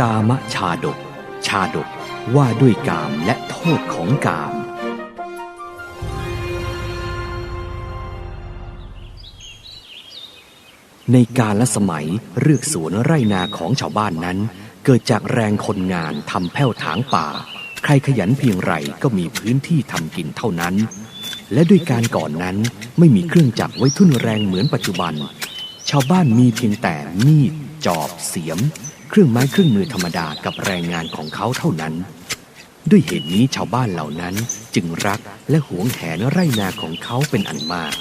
กามชาดก ชาดกว่าด้วยกามและโทษของกาม ในกาลสมัยเรือกสวนไร่นาของชาวบ้านนั้น เกิดจากแรงคนงานทำแผ้วถางป่า ใครขยันเพียงไรก็มีพื้นที่ทำกินเท่านั้น และด้วยการก่อนนั้นไม่มีเครื่องจักรไว้ทุ่นแรงเหมือนปัจจุบัน ชาวบ้านมีเพียงแต่มีดจอบเสียม เครื่องไม้เครื่องมือธรรมดากับแรงงานของเขาเท่านั้น ด้วยเหตุนี้ชาวบ้านเหล่านั้นจึงรักและหวงแหนไร่นาของเขาเป็นอันมาก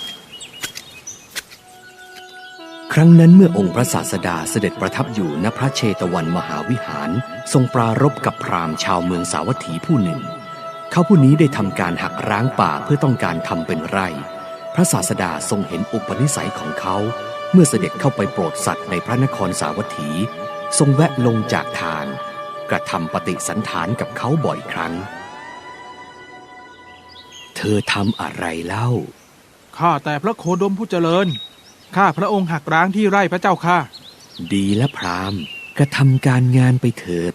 ครั้งนั้นเมื่อองค์พระศาสดาเสด็จประทับอยู่ณพระเชตวันมหาวิหาร ทรงปรารบกับพราหมณ์ชาวเมืองสาวัตถีผู้หนึ่ง เขาผู้นี้ได้ทำการหักร้างป่าเพื่อต้องการทำเป็นไร่ พระศาสดาทรงเห็นอุปนิสัยของเขา เมื่อเสด็จเข้าไปโปรดสัตว์ในพระนครสาวัตถี ทรงแวะลงจากทาง กระทำปฏิสันฐานกับเขาบ่อยครั้ง เธอทำอะไรเล่า ข้าแต่พระโคดมผู้เจริญ ข้าพระองค์หักร้างที่ไร่พระเจ้าค่ะ ดีและพรามกระทำการงานไปเถิด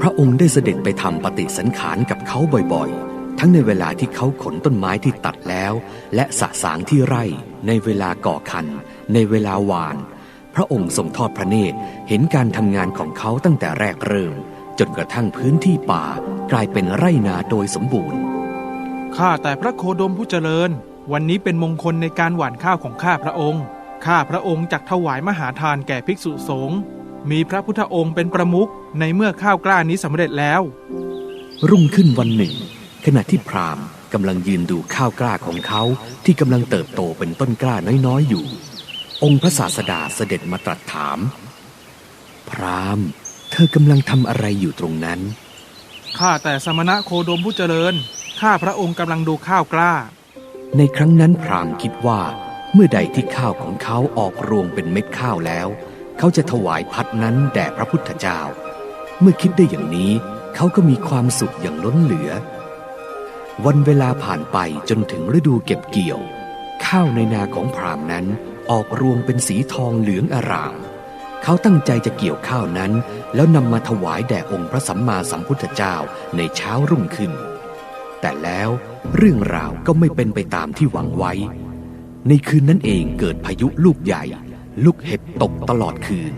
พระองค์ได้เสด็จไปทำปฏิสันขารกับเขาบ่อยๆ ทั้งในเวลาที่เขาขนต้นไม้ที่ตัดแล้ว และสะสางที่ไร่ในเวลาก่อคัน ในเวลาหวาน พระองค์ทรงทอดพระเนตรเห็นการทำงานของเขาตั้งแต่แรกเริ่ม จนกระทั่งพื้นที่ป่ากลายเป็นไร่นาโดยสมบูรณ์ ข้าแต่พระโคดมผู้เจริญ วันนี้เป็นมงคลในการหว่านข้าวของข้าพระองค์ ข้าพระองค์จักถวายมหาทานแก่ภิกษุสงฆ์มีพระพุทธองค์เป็นประมุขในเมื่อข้าวกล้านี้สำเร็จแล้ว รุ่งขึ้นวันหนึ่ง ขณะที่พราหมณ์กำลังยืนดูข้าวกล้าของเขาที่กำลังเติบโตเป็นต้นกล้าน้อยๆอยู่ องค์พระศาสดาเสด็จมาตรัสถาม พราหมณ์เธอกำลังทำอะไรอยู่ตรงนั้น ข้าแต่สมณะโคดมผู้เจริญ ข้าพระองค์กำลังดูข้าวกล้า ในครั้งนั้นพราหมณ์คิดว่า เมื่อใดที่ข้าวของเขาออกรวงเป็นเม็ดข้าวแล้ว เขาจะถวายพัดนั้นแด่พระพุทธเจ้า เมื่อคิดได้อย่างนี้ เขาก็มีความสุขอย่างล้นเหลือ วันเวลาผ่านไปจนถึงฤดูเก็บเกี่ยว ข้าวในนาของพราหมณ์นั้น ออกรวงเป็นสีทองเหลืองอร่าม เขาตั้งใจจะเกี่ยวข้าวนั้น แล้วนำมาถวายแด่องค์พระสัมมาสัมพุทธเจ้าในเช้ารุ่งขึ้น แต่แล้วเรื่องราวก็ไม่เป็นไปตามที่หวังไว้ ในคืนนั้นเองเกิดพายุลูกใหญ่ ลูกเห็บตกตลอดคืน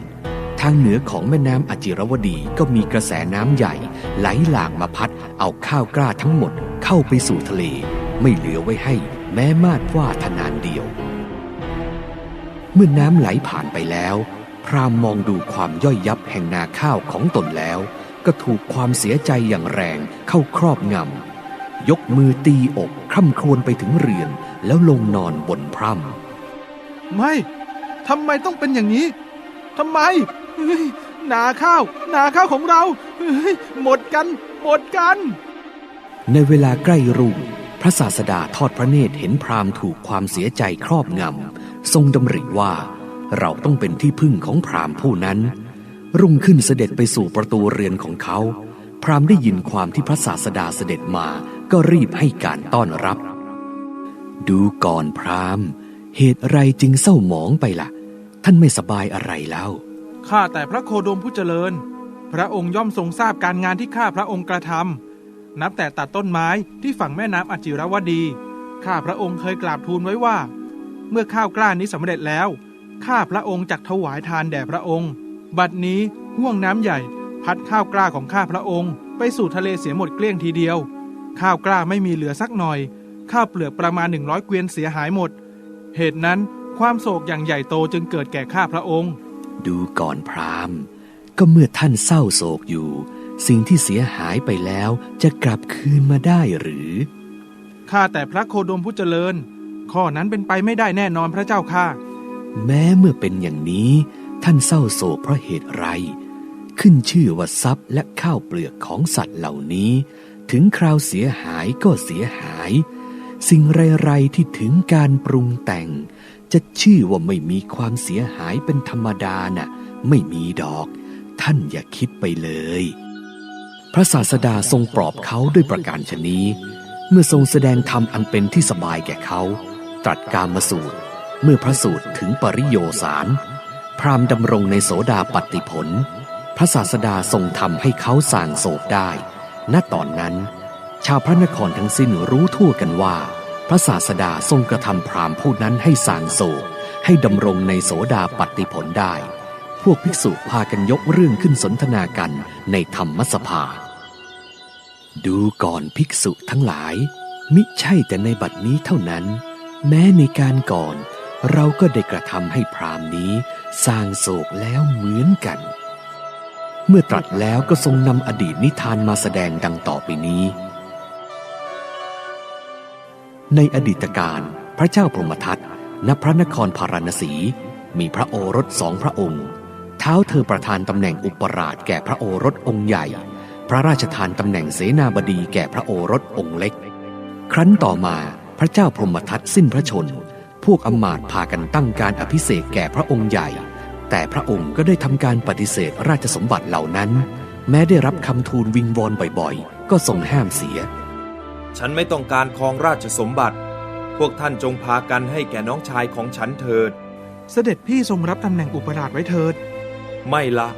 ทางเหนือของแม่น้ำอจิรวดีก็มีกระแสน้ำใหญ่ไหลหลากมาพัดเอาข้าวกล้าทั้งหมดเข้าไปสู่ทะเล ไม่เหลือไว้ให้แม้มาดว่าทนานเดียว มื่อน้ำไหลผ่านไปแล้ว พรามมองดูความย่อยยับแห่งนาข้าวของตนแล้ว ก็ถูกความเสียใจอย่างแรงเข้าครอบงำยกมือตีอกคร่ำครวญไปถึงเรือนแล้วลงนอนบนพร่ำไม่ทำไมต้องเป็นอย่างนี้ทำไมเฮ้ยนาข้าวนาข้าวของเราเฮ้ยหมดกัน หมดกัน ในเวลาใกล้รุ่งพระศาสดาทอดพระเนตรเห็นพราหมณ์ถูกความเสียใจครอบงำ ทรงดำริว่า เราต้องเป็นที่พึ่งของพราหมณ์ผู้นั้น รุ่งขึ้นเสด็จไปสู่ประตูเรือนของเขา พราหมณ์ได้ยินความที่พระศาสดาเสด็จมาก็รีบให้การต้อนรับ ดูก่อนพราหมณ์ เหตุไรจึงเศร้าหมองไปละ่ะ ท่านไม่สบายอะไรแล้วข้าแต่พระโคดมผู้เจริญ พระองค์ย่อมทรงทราบการงานที่ข้าพระองค์กระทำนับแต่ตัดต้นไม้ที่ฝั่งแม่น้ำอจิรวดีข้าพระองค์เคยกราบทูลไว้ว่า เมื่อข้าวกล้านี้สำเร็จแล้ว ข้าพระองค์จักถวายทานแด่พระองค์ บัดนี้ห่วงน้ำใหญ่ พัดข้าวกล้าของข้าพระองค์ ไปสู่ทะเลเสียหมดเกลี้ยงทีเดียว ข้าวกล้าไม่มีเหลือสักหน่อย ข้าวเปลือกประมาณหนึ่งร้อยเกวียนเสียหายหมด เหตุนั้นความโศกอย่างใหญ่โตจึงเกิดแก่ข้าพระองค์ ดูก่อนพราหมณ์ ก็เมื่อท่านเศร้าโศกอยู่ สิ่งที่เสียหายไปแล้วจะกลับคืนมาได้หรือ ข้าแต่พระโคดมผู้เจริญ ข้อนั้นเป็นไปไม่ได้แน่นอนพระเจ้าค่ะ แม้เมื่อเป็นอย่างนี้ท่านเศร้าโศกเพราะเหตุไร ขึ้นชื่อว่าทรัพย์และข้าวเปลือกของสัตว์เหล่านี้ ถึงคราวเสียหายก็เสียหาย สิ่งไรๆที่ถึงการปรุงแต่ง จะชื่อว่าไม่มีความเสียหายเป็นธรรมดาน่ะ ไม่มีดอก ท่านอย่าคิดไปเลย พระศาสดาทรงปลอบเขาด้วยประการชนี้เมื่อทรงแสดงธรรมอันเป็นที่สบายแก่เขา ตรัสกามสูตร เมื่อพระสูตรถึงปริโยสาร พราหมณ์ดำรงในโสดาปัติผล พระศาสดาทรงทำให้เขาสางโศกได้ ณตอนนั้น ชาวพระนครทั้งสิ้นรู้ทั่วกันว่า พระศาสดาทรงกระทำพราหมณ์ผู้นั้นให้สางโศก ให้ดำรงในโสดาปัติผลได้ พวกภิกษุพากันยกเรื่องขึ้นสนทนากันในธรรมสภา ดูก่อนภิกษุทั้งหลายมิใช่แต่ในบัดนี้เท่านั้น แม้ในการก่อน เราก็ได้กระทำให้พราหมณ์นี้ สร้างโศกแล้วเหมือนกัน เมื่อตรัสแล้วก็ทรงนำอดีตนิทานมาแสดงดังต่อไปนี้ ในอดีตการพระเจ้าพรหมทัตณพระนครพาราณสี มีพระโอรสสองพระองค์ เท้าเธอประทานตำแหน่งอุปราชแก่พระโอรสองค์ใหญ่ พระราชทานตำแหน่งเสนาบดีแก่พระโอรสองค์เล็ก ครั้นต่อมา พระเจ้าพรหมทัตสิ้นพระชน พวกอำมาตย์พากันตั้งการอภิเษกแก่พระองค์ใหญ่ แต่พระองค์ก็ได้ทำการปฏิเสธราชสมบัติเหล่านั้น แม้ได้รับคำทูลวิงวอนบ่อยๆ ก็ทรงห้ามเสีย ฉันไม่ต้องการครองราชสมบัติ พวกท่านจงพากันให้แก่น้องชายของฉันเถิด เสด็จพี่ทรงรับตำแหน่งอุปราชไว้เถิด ไม่ละ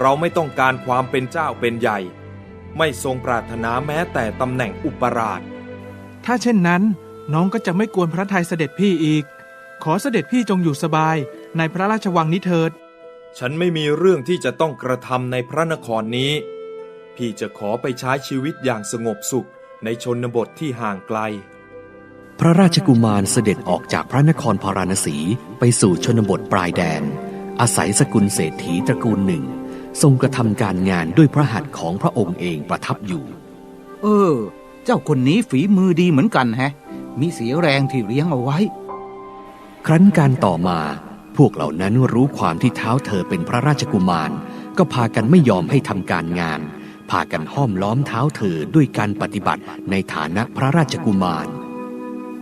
เราไม่ต้องการความเป็นเจ้าเป็นใหญ่ ไม่ทรงปรารถนาแม้แต่ตำแหน่งอุปราช ถ้าเช่นนั้น น้องก็จะไม่กวนพระทัยเสด็จพี่อีก ขอเสด็จพี่จงอยู่สบายในพระราชวังนี้เถิด ฉันไม่มีเรื่องที่จะต้องกระทำในพระนครนี้ พี่จะขอไปใช้ชีวิตอย่างสงบสุขในชนบทที่ห่างไกล พระราชกุมารเสด็จออกจากพระนครพาราณสีไปสู่ชนบทปลายแดน อาศัยสกุลเศรษฐีตระกูลหนึ่ง ทรงกระทำการงานด้วยพระหัตถ์ของพระองค์เองประทับอยู่ เออ เจ้าคนนี้ฝีมือดีเหมือนกันแฮะ มีเสียแรงที่เลี้ยงเอาไว้ ครั้นการต่อมา พวกเหล่านั้นรู้ความที่เท้าเธอเป็นพระราชกุมาร ก็พากันไม่ยอมให้ทำการงาน พากันห้อมล้อมเท้าเธอด้วยการปฏิบัติในฐานะพระราชกุมาร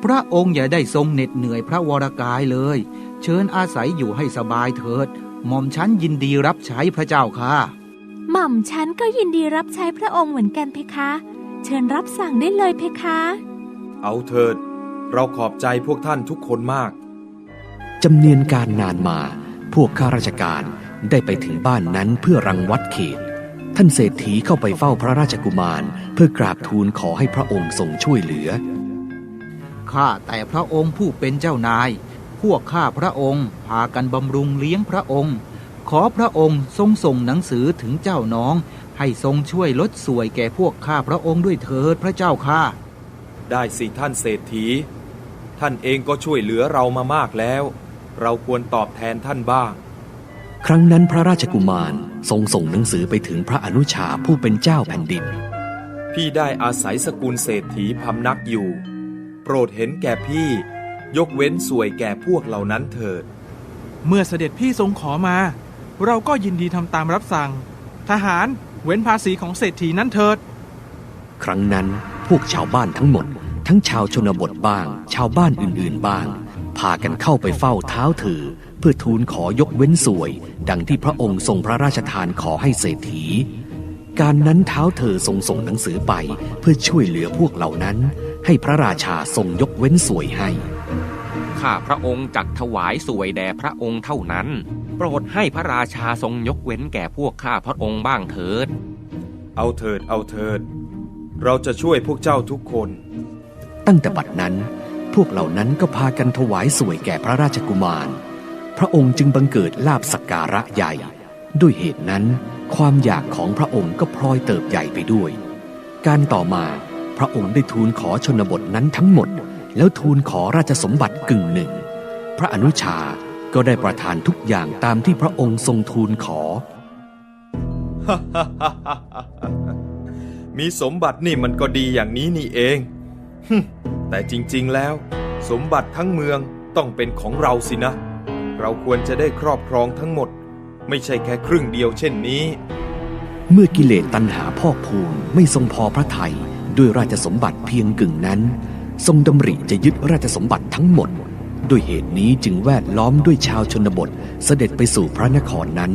พระองค์อย่าได้ทรงเหน็ดเหนื่อยพระวรกายเลย เชิญอาศัยอยู่ให้สบายเถิด หม่อมฉันยินดีรับใช้พระเจ้าค่ะ หม่อมฉันก็ยินดีรับใช้พระองค์เหมือนกันเพคะ เชิญรับสั่งได้เลยเพคะ เอาเถิด เราขอบใจพวกท่านทุกคนมาก จำเนียนการนานมา พวกข้าราชการได้ไปถึงบ้านนั้นเพื่อรังวัดเขต ท่านเศรษฐีเข้าไปเฝ้าพระราชกุมาร เพื่อกราบทูลขอให้พระองค์ทรงช่วยเหลือ ข้าแต่พระองค์ผู้เป็นเจ้านาย พวกข้าพระองค์พากันบำรุงเลี้ยงพระองค์ ขอพระองค์ทรงส่งหนังสือถึงเจ้าน้อง ให้ทรงช่วยลดสวยแก่พวกข้าพระองค์ด้วยเถิดพระเจ้าค่ะ ได้สิท่านเศรษฐี ท่านเองก็ช่วยเหลือเรามามากแล้ว เราควรตอบแทนท่านบ้าง ครั้งนั้นพระราชกุมารทรงส่งหนังสือไปถึงพระอนุชาผู้เป็นเจ้าแผ่นดิน พี่ได้อาศัยสกุลเศรษฐีพำนักอยู่ โปรดเห็นแก่พี่ ยกเว้นสวยแก่พวกเหล่านั้นเถิด เมื่อเสด็จพี่ทรงขอมา เราก็ยินดีทำตามรับสั่ง ทหารเว้นภาษีของเศรษฐีนั้นเถิด ครั้งนั้น พวกชาวบ้านทั้งหมด ทั้งชาวชนบทบ้าง ชาวบ้านอื่นๆบ้าง พากันเข้าไปเฝ้าเท้าเธอเพื่อทูลขอยกเว้นสวย ดังที่พระองค์ทรงพระราชทานขอให้เศรษฐี การนั้นเท้าเธอทรงส่งหนังสือไปเพื่อช่วยเหลือพวกเหล่านั้น ให้พระราชาทรงยกเว้นสวยให้ข้าพระองค์จักถวายสวยแด่พระองค์เท่านั้น โปรดให้พระราชาทรงยกเว้นแก่พวกข้าพระองค์บ้างเถิด เอาเถิดเอาเถิด เราจะช่วยพวกเจ้าทุกคน ตั้งแต่บัดนั้น พวกเหล่านั้นก็พากันถวายสวยแก่พระราชกุมาร พระองค์จึงบังเกิดลาบสักการะใหญ่ ด้วยเหตุนั้น ความอยากของพระองค์ก็พลอยเติบใหญ่ไปด้วย การต่อมาพระองค์ได้ทูลขอชนบทนั้นทั้งหมด แล้วทูลขอราชสมบัติกึ่งหนึ่ง พระอนุชาก็ได้ประทานทุกอย่างตามที่พระองค์ทรงทูลขอ มีสมบัตินี่มันก็ดีอย่างนี้นี่เองแต่จริงๆแล้ว สมบัติทั้งเมืองต้องเป็นของเราสินะ เราควรจะได้ครอบครองทั้งหมด ไม่ใช่แค่ครึ่งเดียวเช่นนี้ เมื่อกิเลสตัณหาพอกพูนไม่ทรงพอพระทัยด้วยราชสมบัติเพียงกึ่งนั้น ทรงดำริจะยึดราชสมบัติทั้งหมด ด้วยเหตุนี้จึงแวดล้อมด้วยชาวชนบทเสด็จไปสู่พระนครนั้น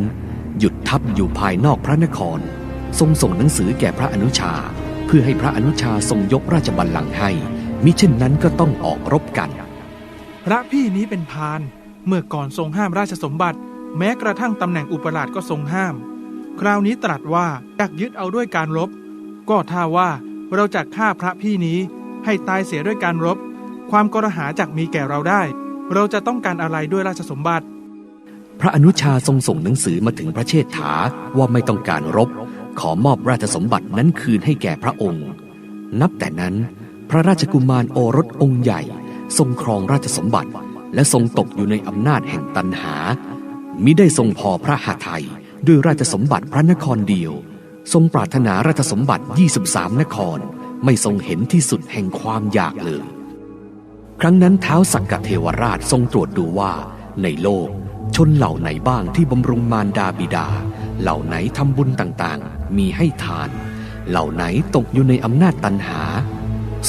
หยุดทัพอยู่ภายนอกพระนคร ทรงส่งหนังสือแก่พระอนุชา เพื่อให้พระอนุชาทรงยกราชบัลลังก์ให้ มิเช่นนั้นก็ต้องออกรบกัน พระพี่นี้เป็นพานเมื่อก่อนทรงห้ามราชสมบัติ แม้กระทั่งตำแหน่งอุปราชก็ทรงห้าม คราวนี้ตรัสว่าอยากยึดเอาด้วยการรบ ก็ถ้าว่าเราจะฆ่าพระพี่นี้ให้ตายเสียด้วยการรบ ความกระหาจักมีแก่เราได้ เราจะต้องการอะไรด้วยราชสมบัติ พระอนุชาทรงส่งหนังสือมาถึงพระเชษฐาว่าไม่ต้องการรบ ขอมอบราชสมบัตินั้นคืนให้แก่พระองค์ นับแต่นั้นพระราชกุมารโอรสองค์ใหญ่ ทรงครองราชสมบัติ และทรงตกอยู่ในอำนาจแห่งตันหา มิได้ทรงพอพระหาไทยด้วยราชสมบัติพระนครเดียว ทรงปรารถนาราชสมบัติ 23 นคร ไม่ทรงเห็นที่สุดแห่งความอยากเลย ครั้งนั้นเท้าสักกะเทวราชทรงตรวจดูว่า ในโลกชนเหล่าไหนบ้างที่บำรุงมารดาบิดา เหล่าไหนทำบุญต่างๆ มีให้ทาน เหล่าไหนตกอยู่ในอำนาจตันหา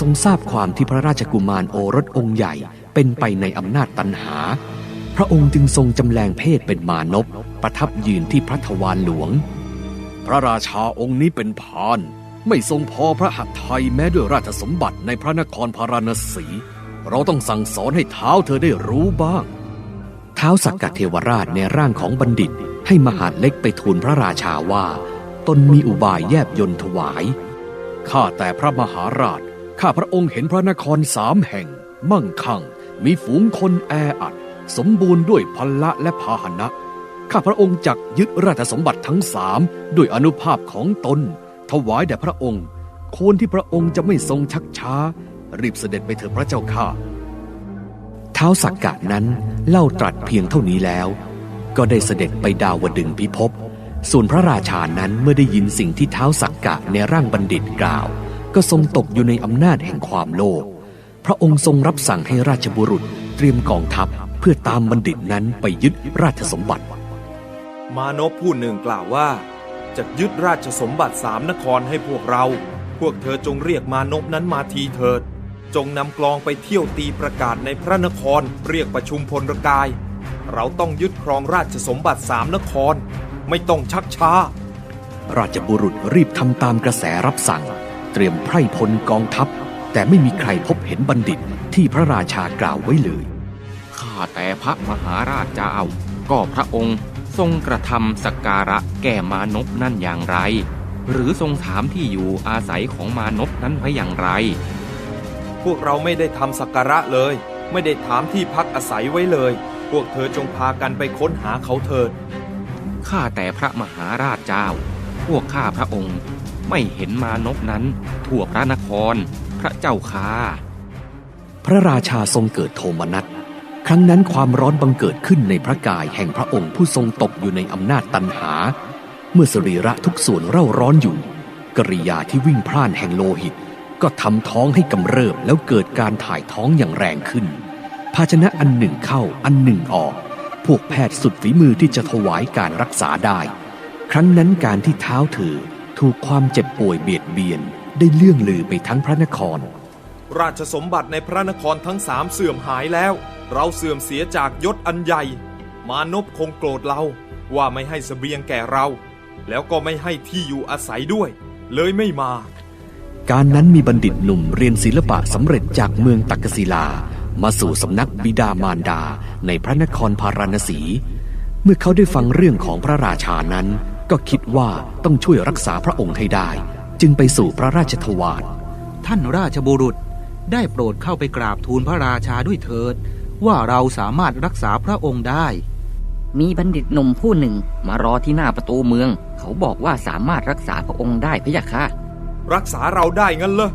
ทรงทราบความที่พระราชกุมารโอรสองค์ใหญ่เป็นไปในอำนาจตันหา พระองค์จึงทรงจำแรงเพศเป็นมานพประทับยืนที่พระทวารหลวง พระราชาองค์นี้เป็นพานไม่ทรงพอพระหัตถ์ไทยแม้ด้วยราชสมบัติในพระนครพาราณสี เราต้องสั่งสอนให้เท้าเธอได้รู้บ้าง เท้าสักกะเทวราชในร่างของบัณฑิตให้มหาดเล็กไปทูลพระราชาว่า ตนมีอุบายแยบยนต์ถวาย ข้าแต่พระมหาราช ข้าพระองค์เห็นพระนครสามแห่ง มั่งคั่ง มีฝูงคนแออัด สมบูรณ์ด้วยพละและพาหนะ ข้าพระองค์จักยึดราชสมบัติทั้งสามด้วยอนุภาพของตน ถวายแด่พระองค์โคนที่พระองค์จะไม่ทรงชักช้า รีบเสด็จไปเถิดพระเจ้าข้าเท้าสักกะนั้นเล่าตรัสเพียงเท่านี้แล้ว ก็ได้เสด็จไปดาวดึงพิภพ ส่วนพระราชานั้นเมื่อได้ยินสิ่งที่เท้าสักกะในร่างบัณฑิตกล่าว ก็ทรงตกอยู่ในอำนาจแห่งความโลภพระองค์ทรงรับสั่งให้ราชบุรุษเตรียมกองทัพเพื่อตามบัณฑิตนั้นไปยึดราชสมบัติ มานพผู้หนึ่งกล่าวว่า จะยึดราชสมบัติสามนครให้พวกเรา พวกเธอจงเรียกมานพนั้นมาทีเถิด จงนำกลองไปเที่ยวตีประกาศในพระนครเรียกประชุมพลกาย เราต้องยึดครองราชสมบัติสามนคร ไม่ต้องชักช้า ราชบุรุษรีบทำตามกระแสรับสั่ง เตรียมไพร่พลกองทัพ แต่ไม่มีใครพบเห็นบัณฑิตที่พระราชากล่าวไว้เลย ข้าแต่พระมหาราชเจ้า ก็พระองค์ทรงกระทำสักการะแก่มานพนั่นอย่างไร หรือทรงถามที่อยู่อาศัยของมานพนั้นไว้อย่างไร พวกเราไม่ได้ทำสักการะเลย ไม่ได้ถามที่พักอาศัยไว้เลย พวกเธอจงพากันไปค้นหาเขาเถิด ข้าแต่พระมหาราชเจ้า พวกข้าพระองค์ไม่เห็นมานพนั้น ทั่วพระนคร พระเจ้าค่าพระราชาทรงเกิดโทมนัสครั้งนั้นความร้อนบังเกิดขึ้นในพระกายแห่งพระองค์ผู้ทรงตกอยู่ในอำนาจตันหา เมื่อสรีระทุกส่วนเร่าร้อนอยู่ กริยาที่วิ่งพล่านแห่งโลหิต ก็ทำท้องให้กำเริบแล้วเกิดการถ่ายท้องอย่างแรงขึ้น ภาชนะอันหนึ่งเข้าอันหนึ่งออก พวกแพทย์สุดฝีมือที่จะถวายการรักษาได้ ครั้งนั้นการที่เท้าเธอถูกความเจ็บป่วยเบียดเบียนได้เลื่องลือไปทั้งพระนคร ราชสมบัติในพระนครทั้งสามเสื่อมหายแล้ว เราเสื่อมเสียจากยศอันใหญ่ มานพคงโกรธเราว่าไม่ให้เสบียงแก่เรา แล้วก็ไม่ให้ที่อยู่อาศัยด้วย เลยไม่มา การนั้นมีบัณฑิตหนุ่มเรียนศิลปะสำเร็จจากเมืองตักกศิลา มาสู่สำนักบิดามารดาในพระนครพาราณสี เมื่อเขาได้ฟังเรื่องของพระราชานั้น ก็คิดว่าต้องช่วยรักษาพระองค์ให้ได้ จึงไปสู่พระราชทวารท่านราชบุรุษได้โปรดเข้าไปกราบทูลพระราชาด้วยเถิด ว่าเราสามารถรักษาพระองค์ได้ มีบัณฑิตหนุ่มผู้หนึ่งมารอที่หน้าประตูเมือง เขาบอกว่าสามารถรักษาพระองค์ได้พะยะค่ะรักษาเราได้งั้นเหรอ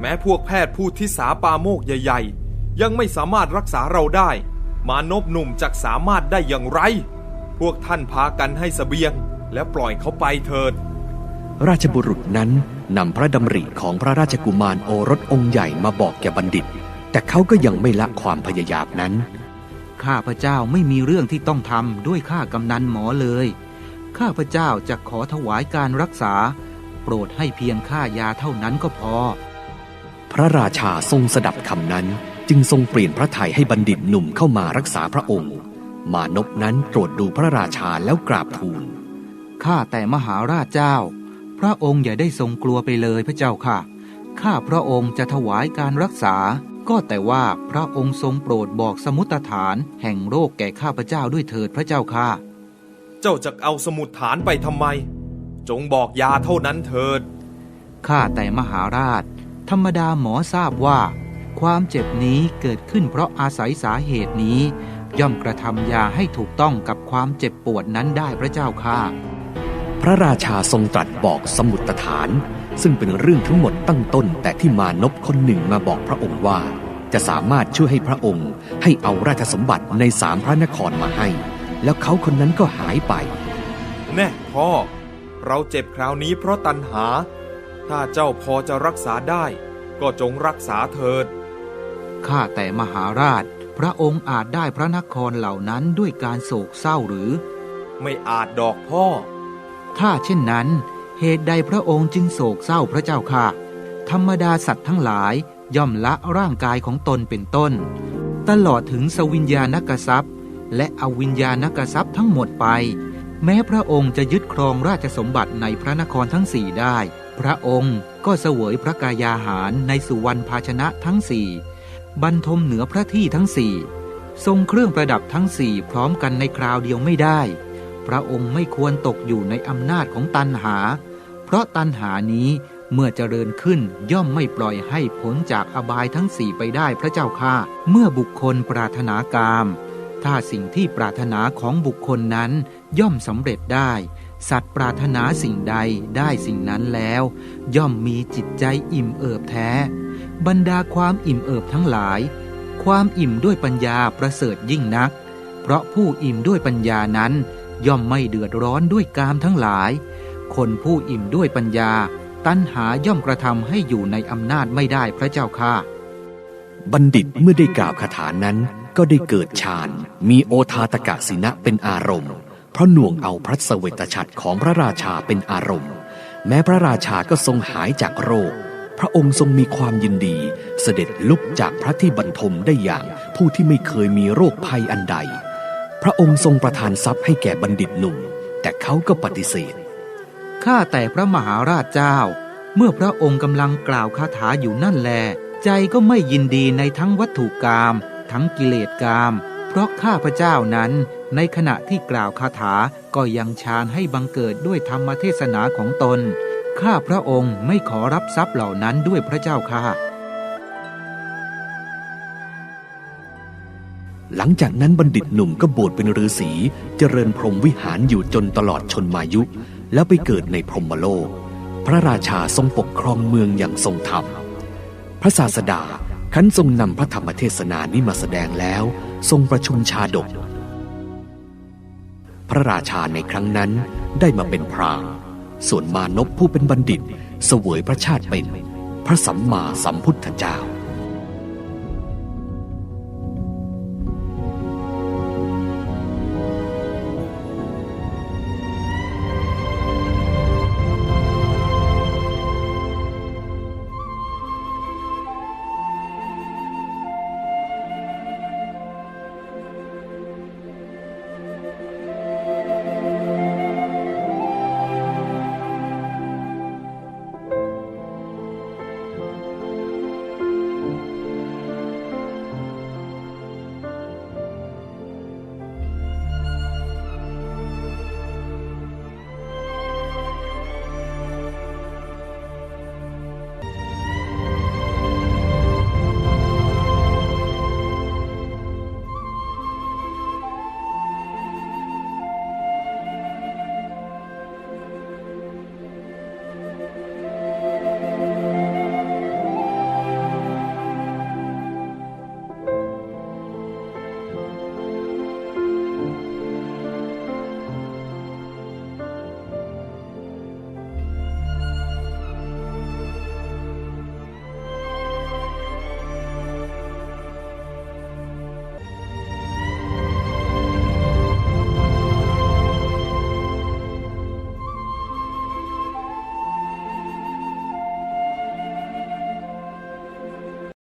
แม้พวกแพทย์ผู้ที่สาปาโมกใหญ่ๆ ยังไม่สามารถรักษาเราได้ มานพหนุ่มจักสามารถได้อย่างไร พวกท่านพากันให้สเสบียง แล้วปล่อยเขาไปเถิด ราชบุรุษนั้นนำพระดำริของพระราชกุมารโอรสองค์ใหญ่มาบอกแก่บัณฑิต แต่เขาก็ยังไม่ละความพยายามนั้น ข้าพเจ้าไม่มีเรื่องที่ต้องทำด้วยข้ากำนันหมอเลย ข้าพเจ้าจะขอถวายการรักษา โปรดให้เพียงค่ายาเท่านั้นก็พอ พระราชาทรงสดับคำนั้น จึงทรงเปลี่ยนพระทัยให้บัณฑิตหนุ่มเข้ามารักษาพระองค์ มานพนั้นตรวจดูพระราชาแล้วกราบทูลข้าแต่มหาราชเจ้า พระองค์อย่าได้ทรงกลัวไปเลยพระเจ้าค่ะ ข้าพระองค์จะถวายการรักษา ก็แต่ว่าพระองค์ทรงโปรดบอกสมุตฐานแห่งโรคแก่ข้าพเจ้าด้วยเถิดพระเจ้าค่ะ เจ้าจะเอาสมุดฐานไปทำไม จงบอกยาเท่านั้นเถิด ข้าแต่มหาราช ธรรมดาหมอทราบว่า ความเจ็บนี้เกิดขึ้นเพราะอาศัยสาเหตุนี้ ย่อมกระทำยาให้ถูกต้องกับความเจ็บปวดนั้นได้พระเจ้าค่ะ พระราชาทรงตรัสบอกสมุตฐาน ซึ่งเป็นเรื่องทั้งหมดตั้งต้น แต่ที่มานพคนหนึ่งมาบอกพระองค์ว่า จะสามารถช่วยให้พระองค์ ให้เอาราชสมบัติในสามพระนครมาให้ แล้วเขาคนนั้นก็หายไป แน่พ่อ เราเจ็บคราวนี้เพราะตัณหา ถ้าเจ้าพอจะรักษาได้ก็จงรักษาเถิด ข้าแต่มหาราช พระองค์อาจได้พระนครเหล่านั้นด้วยการโศกเศร้าหรือ ไม่อาจดอกพ่อ ถ้าเช่นนั้น เหตุใดพระองค์จึงโศกเศร้าพระเจ้าค่ะ ธรรมดาสัตว์ทั้งหลายย่อมละร่างกายของตนเป็นต้น ตลอดถึงสวิญญาณกทรัพย์ และอวิญญาณกทรัพย์ทั้งหมดไป แม้พระองค์จะยึดครองราชสมบัติในพระนครทั้งสี่ได้ พระองค์ก็เสวยพระกายาหารในสุวรรณภาชนะทั้งสี่ บรรทมเหนือพระที่ทั้งสี่ทรงเครื่องประดับทั้งสี่พร้อมกันในคราวเดียวไม่ได้ พระองค์ไม่ควรตกอยู่ในอำนาจของตันหา เพราะตันหานี้เมื่อเจริญขึ้นย่อมไม่ปล่อยให้พ้นจากอบายทั้งสี่ไปได้พระเจ้าค่ะ เมื่อบุคคลปรารถนากาม ถ้าสิ่งที่ปรารถนาของบุคคลนั้นย่อมสำเร็จได้ สัตว์ปรารถนาสิ่งใดได้สิ่งนั้นแล้ว ย่อมมีจิตใจอิ่มเอิบแท้ บรรดาความอิ่มเอิบทั้งหลาย ความอิ่มด้วยปัญญาประเสริฐยิ่งนัก เพราะผู้อิ่มด้วยปัญญานั้น ย่อมไม่เดือดร้อนด้วยกามทั้งหลาย คนผู้อิ่มด้วยปัญญา ตัณหาย่อมกระทำให้อยู่ในอำนาจไม่ได้พระเจ้าค่ะ บัณฑิตเมื่อได้กล่าวคาถานั้นก็ได้เกิดฌานมีโอทาตกะสินะเป็นอารมณ์ เพราะหน่วงเอาพระสเสวตฉัตรของพระราชาเป็นอารมณ์ แม้พระราชาก็ทรงหายจากโรค พระองค์ทรงมีความยินดี เสด็จลุกจากพระที่บรรทมได้อย่างผู้ที่ไม่เคยมีโรคภัยอันใด พระองค์ทรงประทานทรัพย์ให้แก่บัณฑิตหนุ่ม แต่เขาก็ปฏิเสธ ข้าแต่พระมหาราชเจ้า เมื่อพระองค์กำลังกล่าวคาถาอยู่นั่นแล ใจก็ไม่ยินดีในทั้งวัตถุกรรมทั้งกิเลสกรรมเพราะข้าพระเจ้านั้นในขณะที่กล่าวคาถาก็ยังฌานให้บังเกิดด้วยธรรมเทศนาของตน ข้าพระองค์ไม่ขอรับทรัพย์เหล่านั้นด้วยพระเจ้าค่ะ หลังจากนั้นบัณฑิตหนุ่มก็บวชเป็นฤาษีเจริญพรหมวิหารอยู่จนตลอดชนมายุ แล้วไปเกิดในพรหมโลก พระราชาทรงปกครองเมืองอย่างทรงธรรม พระศาสดาขันทรงนำพระธรรมเทศนานี้มาแสดงแล้ว ทรงประชุมชาดก พระราชาในครั้งนั้นได้มาเป็นพราหมณ์ ส่วนมานพผู้เป็นบัณฑิตเสวยพระชาติเป็น พระสัมมาสัมพุทธเจ้า